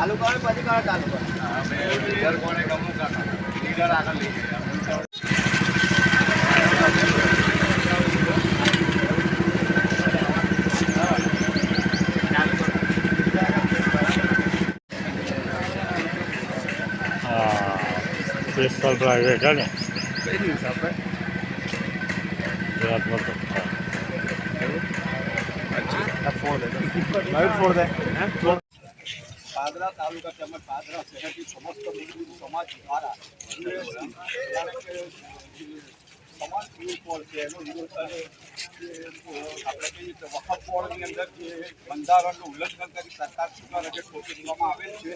ચાલુ કરો પછી કરો ચાલુ કરો લીડર કોને ગમું કાકા લીડર આગળ લઈ ગયા પ્રાઇવેટ છે ને ગુજરાતમાં તો પાદરા તાલુકા તેમજ પાદરા શહેરથી સમસ્ત મુસ્લિમ સમાજ દ્વારા સમાજ વિરોધ છે, એનો વિરોધ અને આપણે કહીએ કે વખત પોળની અંદર જે બંધારણનું ઉલ્લંઘન કરી સરકાર દ્વારા જે ઠોકી દેવામાં આવેલ છે,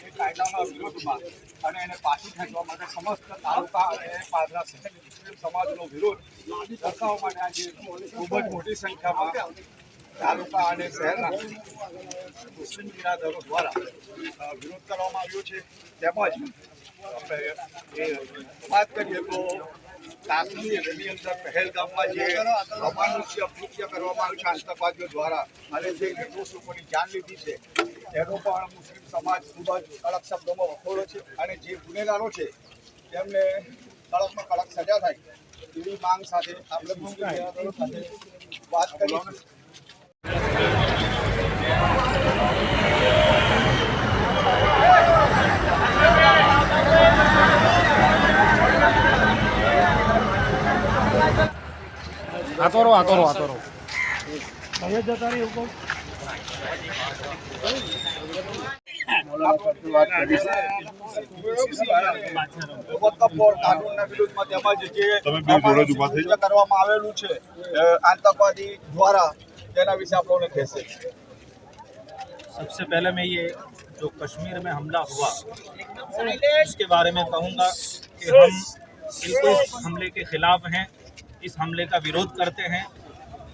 એ કાયદાના વિરોધમાં અને એને પાછું ખેંચવા માટે સમસ્ત તાલુકા અને પાદરા શહેર મુસ્લિમ સમાજનો વિરોધ દર્શાવવા માટે આજે ખૂબ જ મોટી સંખ્યામાં તાલુકા અને શહેરના મુસ્લિમ બિરાદરો દ્વારા વિરોધ કરવામાં આવ્યો છે. તેમજ આપણે વાત કરીએ તો કાશ્મીરની અંદર પહેલગામમાં જે અમાનુષ્ય કૃત્ય કરવામાં આવ્યું છે, આતંકવાદીઓ દ્વારા, અને જે નિર્દોષ લોકોની જાન લીધી છે, એનો પણ મુસ્લિમ સમાજ ખૂબ જ કડક શબ્દોમાં વખોડો છે અને જે ગુનેગારો છે, તેમને કડકમાં કડક સજા થાય એવી માંગ સાથે આપણે મુસ્લિમ સાથે વાત કરીશું આતોરો આતોરો આતોરો. કાનૂનના વિરુદ્ધમાં તેમજ જે કૃત્ય કરવામાં આવેલું છે આતંકવાદી દ્વારા તેના વિશે આપણને કહેશે. سب سے پہلے میں یہ جو کشمیر میں حملہ ہوا اس کے بارے میں کہوں گا کہ ہم بالکل حملے کے خلاف ہیں اس حملے کا ورودھ کرتے ہیں۔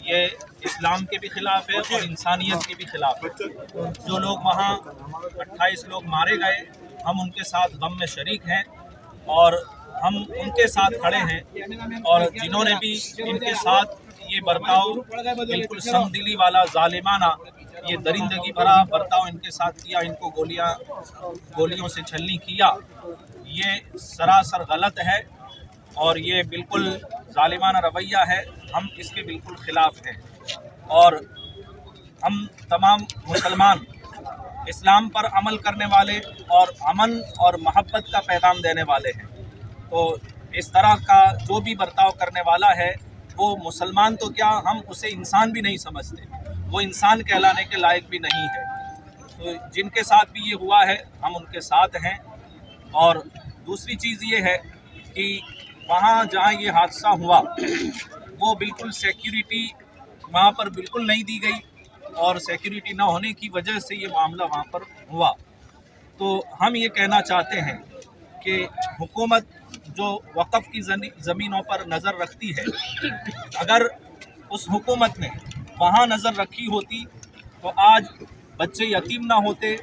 یہ اسلام کے بھی خلاف ہے اور انسانیت کے بھی خلاف ہے۔ جو لوگ وہاں اٹھائیس لوگ مارے گئے ہم ان کے ساتھ غم میں شریک ہیں اور ہم ان کے ساتھ کھڑے ہیں۔ اور جنہوں نے بھی ان کے ساتھ یہ برتاؤ بالکل سم دلی والا ظالمانہ یہ درندگی بھرا برتاؤ ان کے ساتھ کیا، ان کو گولیاں، گولیوں سے چھلنی کیا۔ یہ سراسر غلط ہے اور یہ بالکل ظالمانہ رویہ ہے۔ ہم اس کے بالکل خلاف ہیں۔ اور ہم تمام مسلمان اسلام پر عمل کرنے والے اور امن اور محبت کا پیغام دینے والے ہیں۔ تو اس طرح کا جو بھی برتاؤ کرنے والا ہے، وہ مسلمان تو کیا، ہم اسے انسان بھی نہیں سمجھتے۔ وہ انسان کہلانے کے لائق بھی نہیں ہے۔ تو جن کے ساتھ بھی یہ ہوا ہے، ہم ان کے ساتھ ہیں۔ اور دوسری چیز یہ ہے کہ وہاں جہاں یہ حادثہ ہوا، وہ بالکل سیکیورٹی وہاں پر بالکل نہیں دی گئی اور سیکیورٹی نہ ہونے کی وجہ سے یہ معاملہ وہاں پر ہوا۔ تو ہم یہ کہنا چاہتے ہیں کہ حکومت جو وقف کی زمینوں پر نظر رکھتی ہے، اگر اس حکومت نے وہاں نظر رکھی ہوتی تو آج بچے یتیم نہ ہوتے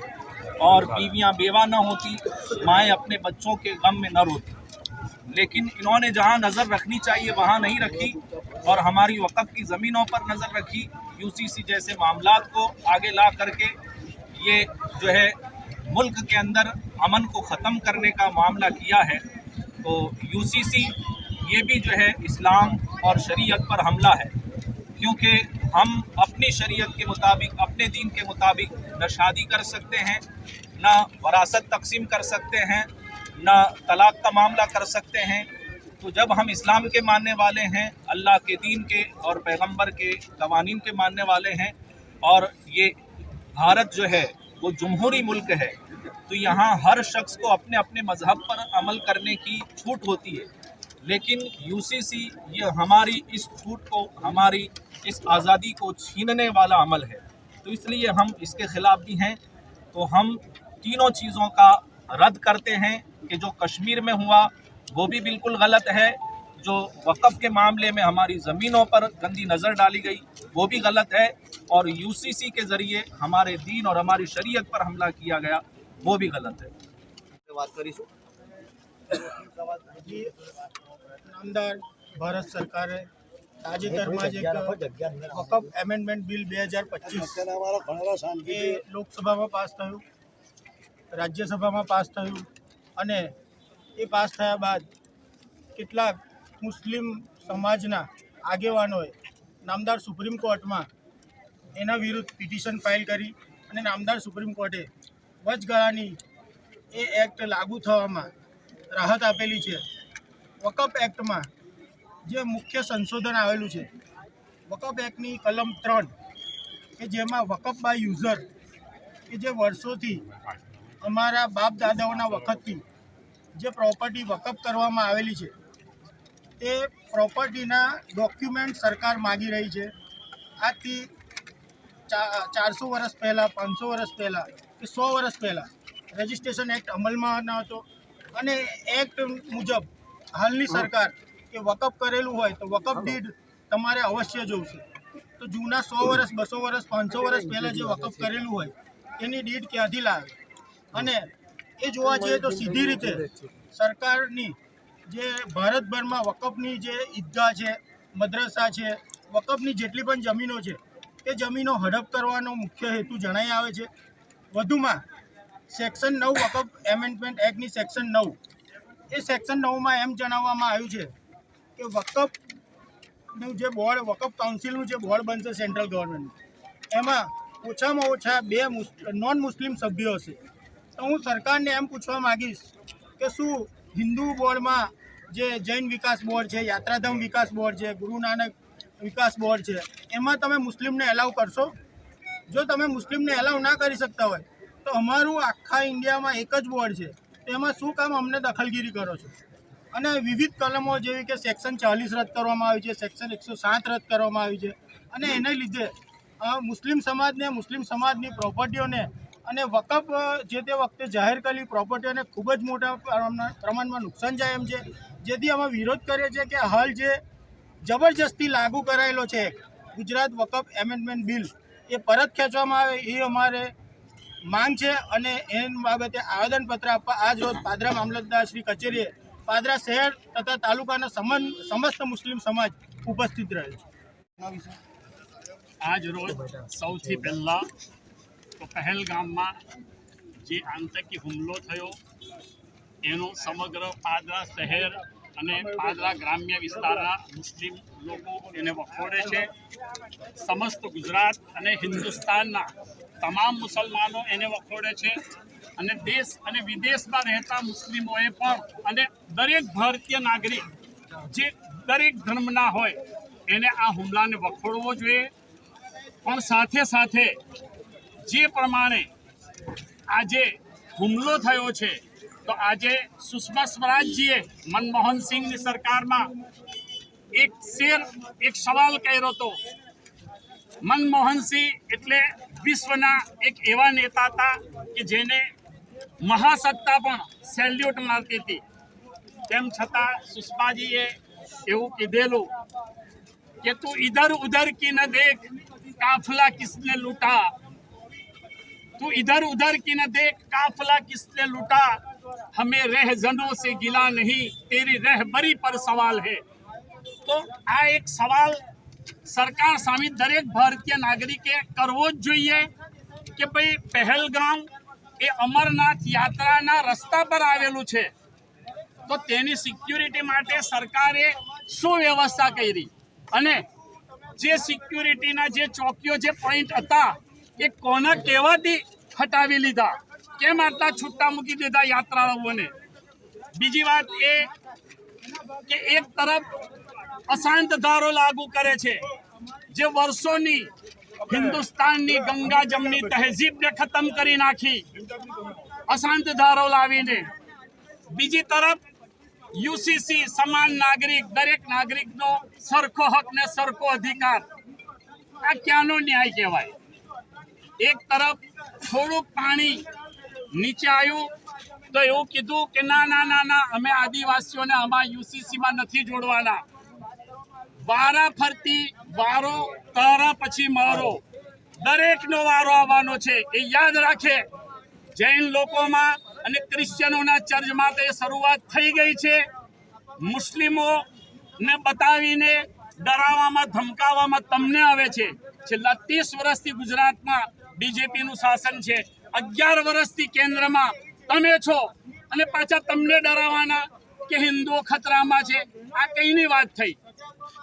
اور بیویاں بیوہ نہ ہوتی، مائیں اپنے بچوں کے غم میں نہ روتی۔ لیکن انہوں نے جہاں نظر رکھنی چاہیے، وہاں نہیں رکھی۔ اور ہماری وقف کی زمینوں پر نظر رکھی۔ یو سی سی جیسے معاملات کو آگے لا کر کے یہ جو ہے ملک کے اندر امن کو ختم کرنے کا معاملہ کیا ہے۔ تو یو سی سی یہ بھی جو ہے اسلام اور شریعت پر حملہ ہے۔ کیونکہ ہم اپنی شریعت کے مطابق، اپنے دین کے مطابق نہ شادی کر سکتے ہیں، نہ وراثت تقسیم کر سکتے ہیں، نہ طلاق کا معاملہ کر سکتے ہیں۔ تو جب ہم اسلام کے ماننے والے ہیں، اللہ کے دین کے اور پیغمبر کے قوانین کے ماننے والے ہیں اور یہ بھارت جو ہے، وہ جمہوری ملک ہے، تو یہاں ہر شخص کو اپنے اپنے مذہب پر عمل کرنے کی چھوٹ ہوتی ہے۔ لیکن یو سی سی یہ ہماری اس چھوٹ کو، ہماری اس آزادی کو چھیننے والا عمل ہے۔ تو اس لیے ہم اس کے خلاف بھی ہیں۔ تو ہم تینوں چیزوں کا رد کرتے ہیں کہ جو کشمیر میں ہوا، وہ بھی بالکل غلط ہے۔ جو وقف کے معاملے میں ہماری زمینوں پر گندی نظر ڈالی گئی، وہ بھی غلط ہے۔ اور یو سی سی کے ذریعے ہمارے دین اور ہماری شریعت پر حملہ کیا گیا، وہ بھی غلط ہے۔ بات નામદાર ભારત સરકારે તાજેતરમાં જ વકફ એમેન્ડમેન્ટ બિલ બે હજાર પચીસ એ લોકસભામાં પાસ થયું રાજ્યસભામાં પાસ થયું અને એ પાસ થયા બાદ કેટલાક મુસ્લિમ સમાજના આગેવાનોએ નામદાર સુપ્રીમ કોર્ટમાં એના વિરુદ્ધ પિટિશન ફાઇલ કરી અને નામદાર સુપ્રીમ કોર્ટે વચગાળાની એ એક્ટ લાગુ થવામાં રાહત આપેલી છે. વકફ એક્ટમાં જે મુખ્ય સંશોધન આવેલું છે, વકફ એક્ટની કલમ ત્રણ, કે જેમાં વકફ બાય યુઝર, કે જે વર્ષોથી અમારા બાપ દાદાઓના વખતથી જે પ્રોપર્ટી વકફ કરવામાં આવેલી છે તે પ્રોપર્ટીના ડોક્યુમેન્ટ સરકાર માગી રહી છે. આજથી ચારસો વર્ષ પહેલાં, પાંચસો વર્ષ પહેલાં કે સો વર્ષ પહેલાં, રજિસ્ટ્રેશન એક્ટ અમલમાં ન હતો. અને એક્ટ મુજબ હાલની સરકાર કે વકફ કરેલું હોય તો વકફ ડીડ તમારે અવશ્ય જોવશે તો જૂના સો વર્ષ બસો વર્ષ પાંચસો વર્ષ પહેલાં જે વકફ કરેલું હોય એની ડીડ ક્યાંથી લાવે? અને એ જોવા જઈએ તો સીધી રીતે સરકારની જે ભારતભરમાં વકફની જે ઈદગાહ છે મદ્રસા છે વકફની જેટલી પણ જમીનો છે તે જમીનો હડપ કરવાનો મુખ્ય હેતુ જણાઈ આવે છે. વધુમાં સેક્શન નવ વકફ એમેન્ડમેન્ટ એક્ટની સેક્શન નવ. એ સેક્શન નવમાં એમ જણાવવામાં આવ્યું છે કે વકફનું જે બોર્ડ, વકફ કાઉન્સિલનું જે બોર્ડ બનશે સેન્ટ્રલ ગવર્મેન્ટ એમાં ઓછામાં ઓછા બે નોન મુસ્લિમ સભ્યો હશે. તો હું સરકારને એમ પૂછવા માગીશ કે શું હિન્દુ બોર્ડમાં જે જૈન વિકાસ બોર્ડ છે, યાત્રાધામ વિકાસ બોર્ડ છે, ગુરુ નાનક વિકાસ બોર્ડ છે, એમાં તમે મુસ્લિમને એલાઉ કરશો? જો તમે મુસ્લિમને એલાવ ના કરી શકતા હોય તો અમારું આખા ઇન્ડિયામાં એક જ બોર્ડ છે. તેમાં શું કામ અમને દખલગીરી કરો છો? અને વિવિધ કલમો જેવી કે સેક્શન ચાલીસ રદ કરવામાં આવી છે, સેક્શન એકસો સાત રદ કરવામાં આવી છે. અને એને લીધે મુસ્લિમ સમાજને, મુસ્લિમ સમાજની પ્રોપર્ટીઓને અને વકફ જે તે વખતે જાહેર કરેલી પ્રોપર્ટીઓને ખૂબ જ મોટા પ્રમાણમાં નુકસાન જાય એમ છે. જેથી અમે વિરોધ કરીએ છીએ કે હાલ જે જબરજસ્તી લાગુ કરાયેલો છે ગુજરાત વકફ એમેન્ડમેન્ટ બિલ, એ પરત ખેંચવામાં આવે, એ અમારે માંગ છે અને એન બાબતે આવેદનપત્ર આપવા આજ રોજ પાદરા મામલતદાર કચેરીએ પાદરા શહેર તથા તાલુકાના સમન સમસ્ત મુસ્લિમ સમાજ ઉપસ્થિત રહે છે. આજ રોજ સૌથી પહેલાં તો પહેલગામમાં જે આતંકી હુમલો થયો, એનો સમગ્ર પાદરા શહેર અને પાદરા ગ્રામ્ય વિસ્તારના મુસ્લિમ લોકો એને વખોડે છે. સમસ્ત ગુજરાત અને હિન્દુસ્તાનના તમામ મુસલમાનો એને વખોડે છે. અને દેશ અને વિદેશમાં રહેતા મુસ્લિમોએ પણ અને દરેક ભારતીય નાગરિક જે દરેક ધર્મના હોય એને આ હુમલાને વખોડવો જોઈએ. પણ સાથે સાથે જે પ્રમાણે આજે હુમલો થયો છે, તો આજે સુષ્મા સ્વરાજજીએ મનમોહન સિંહની સરકારમાં એક શેર, એક સવાલ કર્યો હતો. મનમોહન સિંહ એટલે વિશ્વના એક એવા નેતા હતા કે જેને મહાસત્તા પણ સેલ્યુટ મારતી હતી. તેમ છતાં સુષ્માજીએ એવું કીધેલું કે તું ઇધર ઉધર કી ન દેખ، કાફલા કિસને લૂટા. તું ادھر ادھر کی نہ دیکھ قافلہ کس نے لٹا ہمیں رہزنوں سے گلا نہیں تیری رہبری پر سوال ہے تو آ ایک سوال સરકાર સામે દરેક ભારતીય નાગરિકે કરવો જ જોઈએ કે ભાઈ પહેલગામ એ અમરનાથ યાત્રાના રસ્તા પર આવેલું છે. તો તેની સિક્યુરિટી માટે સરકારે શું વ્યવસ્થા કરી? અને જે સિક્યુરિટીના જે ચોકીઓ, જે પોઈન્ટ હતા, એ કોના કહેવાથી હટાવી લીધા? કેમ આટલા છૂટા મૂકી દીધા યાત્રાળુઓને? બીજી વાત એ કે એક તરફ અશાંત ધારો લાગુ કરે છે. જે વર્ષોની હિન્દુસ્તાનની ગંગા જમની તહેજીબને ખતમ કરી નાખી. અશાંત ધારો લાવીને બીજી તરફ યુસીસી સમાન નાગરિક, દરેક નાગરિકનો સરખો હક ને સરખો અધિકાર. આ ક્યાંનો ન્યાય કહેવાય? એક તરફ થોડુંક પાણી નીચે આવ્યું, તો એવું કીધું કે ના ના ના ના, અમે આદિવાસીઓને આમાં યુસીસીમાં નથી જોડવાના. વારા ફરતી વારો, તારા પછી મારો. દરેકનો વારો આવવાનો છે, એ યાદ રાખે. જૈન લોકોમાં અને ક્રિશ્ચિયનોના ચર્ચમાં તો શરૂઆત થઈ ગઈ છે. મુસ્લિમોને બતાવીને ડરાવવામાં, ધમકાવવામાં તમને આવે છે. છેલ્લા ત્રીસ વર્ષથી ગુજરાતમાં બીજેપીનું શાસન છે. અગિયાર વર્ષથી કેન્દ્રમાં તમે છો અને પાછા તમને ડરાવવાના કે હિન્દુઓ ખતરામાં છે. આ કઈની વાત થઈ?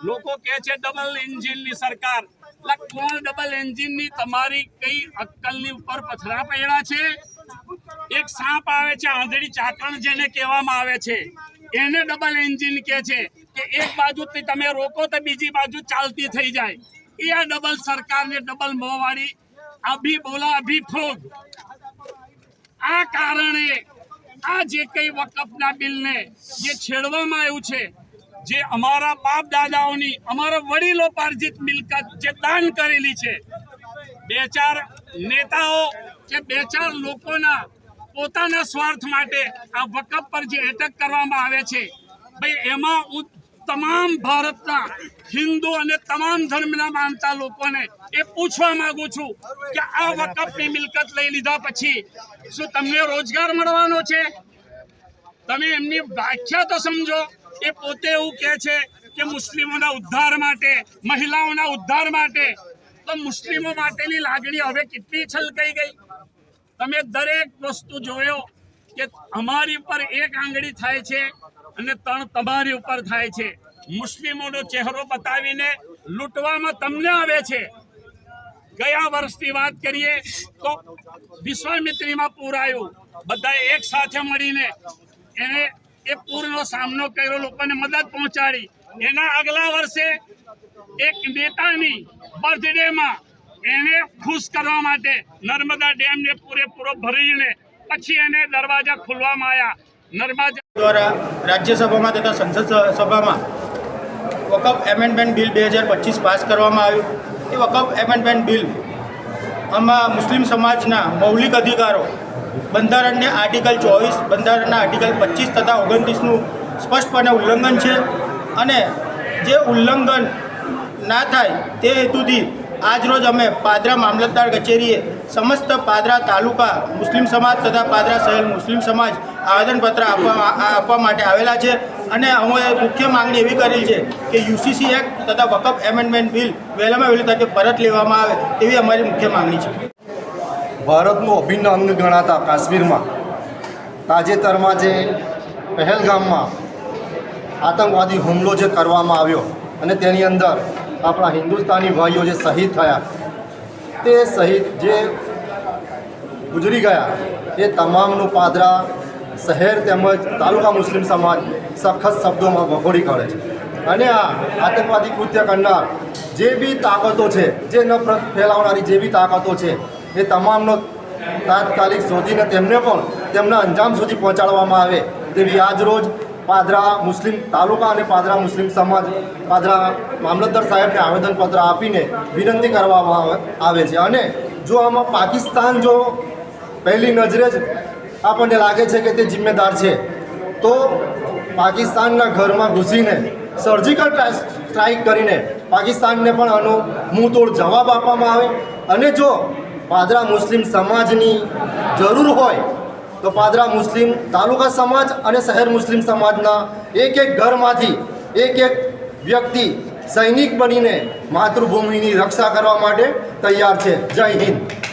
લોકો કહે છે ડબલ એન્જિનની સરકાર. લા કોણ ડબલ એન્જિનની તમારી કઈ અક્કલની ઉપર પથરા પડ્યા છે? એક સાપ આવે છે, આંધળી ચાકણ જેને કહેવામાં આવે છે. એને ડબલ એન્જિન કે છે કે એક બાજુથી તમે રોકો તો બીજી બાજુ ચાલતી થઈ જાય. એ આ ડબલ સરકારને ડબલ મોવાળી અભી બોલા અભી ફોગ આ કારણે આ જે કઈ વકફના બિલને જે છેડવામાં આવ્યું છે જે અમારા બાપ દાદાઓની, અમારા વડીલો પાર્જિત મિલકત જે દાન કરેલી છે, બે ચાર નેતાઓ કે બે ચાર લોકોના પોતાના સ્વાર્થ માટે આ વકફ પર જે એટેક કરવામાં આવે છે, ભાઈ એમાં તમામ ભારતના હિન્દુ અને તમામ ધર્મના માનતા લોકોને એ પૂછવા માંગુ છું કે આ વકફની મિલકત લઈ લીધા પછી શું તમને રોજગાર મળવાનો છે? તમે એમની વ્યાખ્યા તો સમજો. એ પોતે એવું કહે છે કે મુસ્લિમોના ઉદ્ધાર માટે, મહિલાઓના ઉદ્ધાર માટે. તો મુસ્લિમો માટેની લાગણી હવે કેટલી છલકાઈ ગઈ. તમે દરેક વસ્તુ જોયો કે અમારી ઉપર એક આંગળી થાય છે અને ત્રણ તમારી ઉપર થાય છે. મુસ્લિમોનો ચહેરો બતાવીને લૂંટવામાં તમને આવે છે. ગયા વર્ષની વાત કરીએ તો વિશ્વામિત્રીમાં પૂર આવ્યું. બધાએ એક સાથે મળીને એને એ પૂરનો સામનો કર્યો, લોકોને મદદ પહોંચાડી. એના આગલા વર્ષે એક નેતાની બર્થડેમાં એને ખુશ કરવા માટે નર્મદા ડેમને પૂરેપૂરો ભરીને પછી એને દરવાજા ખોલવામાં આવ્યા નર્મદા દ્વારા રાજ્યસભામાં તથા સંસદ સભામાં વકફ એમેન્ડમેન્ટ બિલ બે હજાર પચીસ પાસ કરવામાં આવ્યું. એ વકફ એમેન્ડમેન્ટ બિલ આમાં મુસ્લિમ સમાજના મૌલિક અધિકારો બંધારણને આર્ટિકલ ચોવીસ, બંધારણના આર્ટિકલ પચીસ તથા ઓગણત્રીસનું સ્પષ્ટપણે ઉલ્લંઘન છે અને જે ઉલ્લંઘન ના થાય તે હેતુથી આજરોજ અમે પાદરા મામલતદાર કચેરીએ સમસ્ત પાદરા તાલુકા મુસ્લિમ સમાજ તથા પાદરા શહેર મુસ્લિમ સમાજ આવેદનપત્ર આપવા આપવા માટે આવેલા છે અને અમે મુખ્ય માંગણી એવી કરેલી છે કે યુસીસી એક્ટ તથા વકફ એમેન્ડમેન્ટ બિલ વહેલામાં વહેલી તકે પરત લેવામાં આવે તેવી અમારી મુખ્ય માંગણી છે. ભારતનું અભિન્ન અંગ ગણાતા કાશ્મીરમાં, તાજેતરમાં જે પહેલગામમાં આતંકવાદી હુમલો જે કરવામાં આવ્યો અને તેની અંદર આપણા હિન્દુસ્તાની ભાઈઓ જે શહીદ થયા, તે શહીદ જે ગુજરી ગયા, એ તમામનું પાદરા શહેર તેમજ તાલુકા મુસ્લિમ સમાજ સખત શબ્દોમાં વખોડી કાઢે છે. અને આ આતંકવાદી કૃત્ય કરનાર જે બી તાકાતો છે, જે નફરત ફેલાવનારી જે બી તાકાતો છે એ તમામનો તાત્કાલિક શોધીને તેમને પણ તેમના અંજામ સુધી પહોંચાડવામાં આવે તેવી આજરોજ પાદરા મુસ્લિમ તાલુકા અને પાદરા મુસ્લિમ સમાજ પાદરા મામલતદાર સાહેબને આવેદનપત્ર આપીને વિનંતી કરવામાં આવે- છે. અને જો આમાં પાકિસ્તાન જો પહેલી નજરે જ આપણને લાગે છે કે તે જિમ્મેદાર છે, તો પાકિસ્તાનના ઘરમાં ઘૂસીને સર્જિકલ સ્ટ્રાઇક કરીને પાકિસ્તાનને પણ આનો મુંહતોડ જવાબ આપવામાં આવે. અને જો પાદરા મુસ્લિમ સમાજની જરૂર હોય તો પાદરા મુસ્લિમ તાલુકા સમાજ અને શહેર મુસ્લિમ સમાજના એક એક ઘરમાંથી એક એક વ્યક્તિ સૈનિક બનીને માતૃભૂમિની રક્ષા કરવા માટે તૈયાર છે. જય હિન્દ.